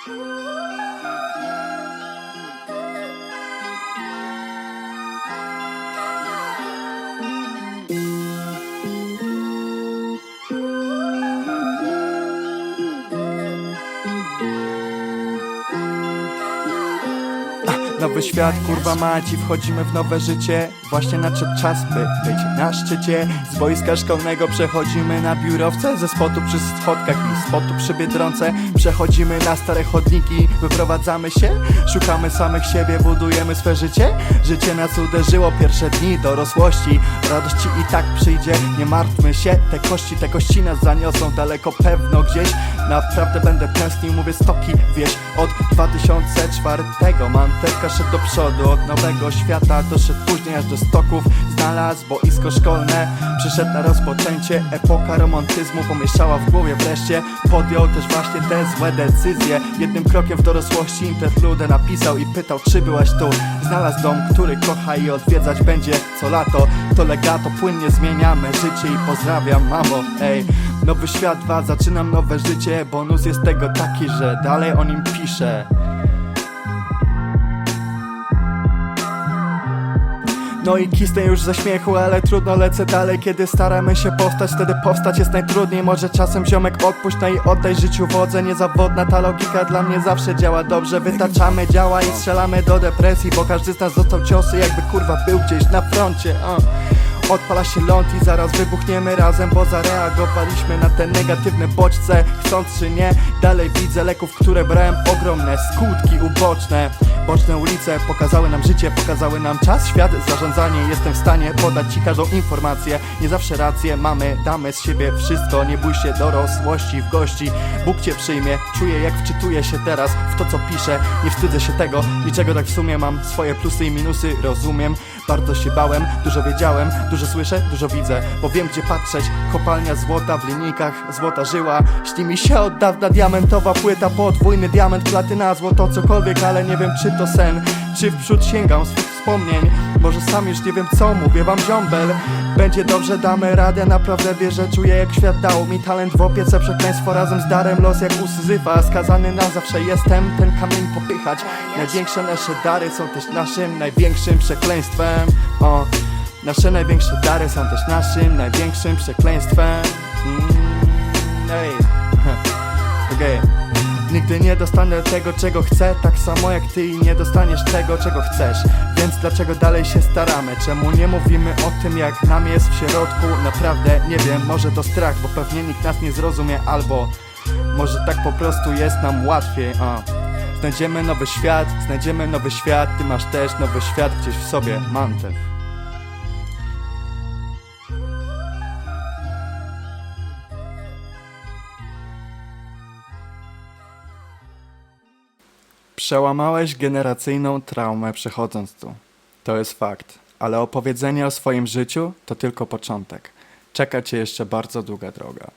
Nowy świat, kurwa maci, wchodzimy w nowe życie Właśnie nadszedł czas, by być na szczycie. Z boiska szkolnego przechodzimy na biurowce Ze spotu przy schodkach i spotu przy Biedronce. Przechodzimy na stare chodniki, wyprowadzamy się Szukamy samych siebie, budujemy swe życie. Życie nas uderzyło, pierwsze dni dorosłości Radości i tak przyjdzie, nie martwmy się Te kości, te kości nas zaniosą daleko pewno gdzieś. Naprawdę będę tęsknił, mówię stoki, wieś Od 2004 Manterka szedł do przodu Od nowego świata doszedł później aż do stoków Znalazł boisko szkolne. Przyszedł na rozpoczęcie Epoka romantyzmu pomieszała w głowie wreszcie. Podjął też właśnie te złe decyzje. Jednym krokiem w dorosłości interludę napisał I pytał czy byłaś tu. Znalazł dom, który kocha i odwiedzać będzie co lato. To legato, płynnie zmieniamy życie i pozdrawiam mamo Ej, nowy świat 2, zaczynam nowe życie. Bonus jest tego taki, że dalej o nim piszę No i kisnę już ze śmiechu, ale trudno lecę dalej. Kiedy staramy się powstać, wtedy powstać jest najtrudniej. Może czasem ziomek odpuść, no i oddaj życiu wodze. Niezawodna ta logika dla mnie zawsze działa dobrze. Wytaczamy działa i strzelamy do depresji Bo każdy z nas dostał ciosy jakby kurwa był gdzieś na froncie uh. Odpala się ląd i zaraz wybuchniemy razem Bo zareagowaliśmy na te negatywne bodźce. Chcąc czy nie, dalej widzę leków, które brałem. Ogromne Skutki uboczne. Boczne ulice pokazały nam życie, pokazały nam czas, świat, zarządzanie Jestem w stanie podać ci każdą informację. Nie zawsze rację mamy, damy z siebie wszystko. Nie bój się dorosłości w gości. Bóg cię przyjmie, czuję jak wczytuję się teraz W to co piszę, nie wstydzę się tego. Niczego tak w sumie mam. Swoje plusy i minusy, rozumiem. Bardzo się bałem, dużo wiedziałem, dużo słyszę, dużo widzę Bo wiem gdzie patrzeć, kopalnia złota w linijkach Złota żyła, śni mi się od dawna diamentowa płyta Podwójny diament, platyna, złoto, cokolwiek Ale nie wiem czy to sen, czy w przód sięgam swych wspomnień? Może sam już nie wiem co, mówię wam ziombel Będzie dobrze, damy radę, naprawdę wierzę Czuję jak świat dał mi talent w opiece Przekleństwo razem z darem, los jak u Syzyfa Skazany na zawsze jestem, ten kamień popychać. Największe nasze dary są też naszym największym przekleństwem. O, Nasze największe dary są też naszym największym przekleństwem. Mm, Ej, okej. Nigdy nie dostanę tego, czego chcę Tak samo jak ty i nie dostaniesz tego, czego chcesz. Więc dlaczego dalej się staramy? Czemu nie mówimy o tym, jak nam jest w środku? Naprawdę nie wiem, może to strach, bo pewnie nikt nas nie zrozumie Albo może tak po prostu jest nam łatwiej a. Znajdziemy nowy świat, znajdziemy nowy świat Ty masz też nowy świat gdzieś w sobie, Mantew Przełamałeś generacyjną traumę przechodząc tu. To jest fakt. Ale opowiedzenie o swoim życiu to tylko początek. Czeka cię jeszcze bardzo długa droga.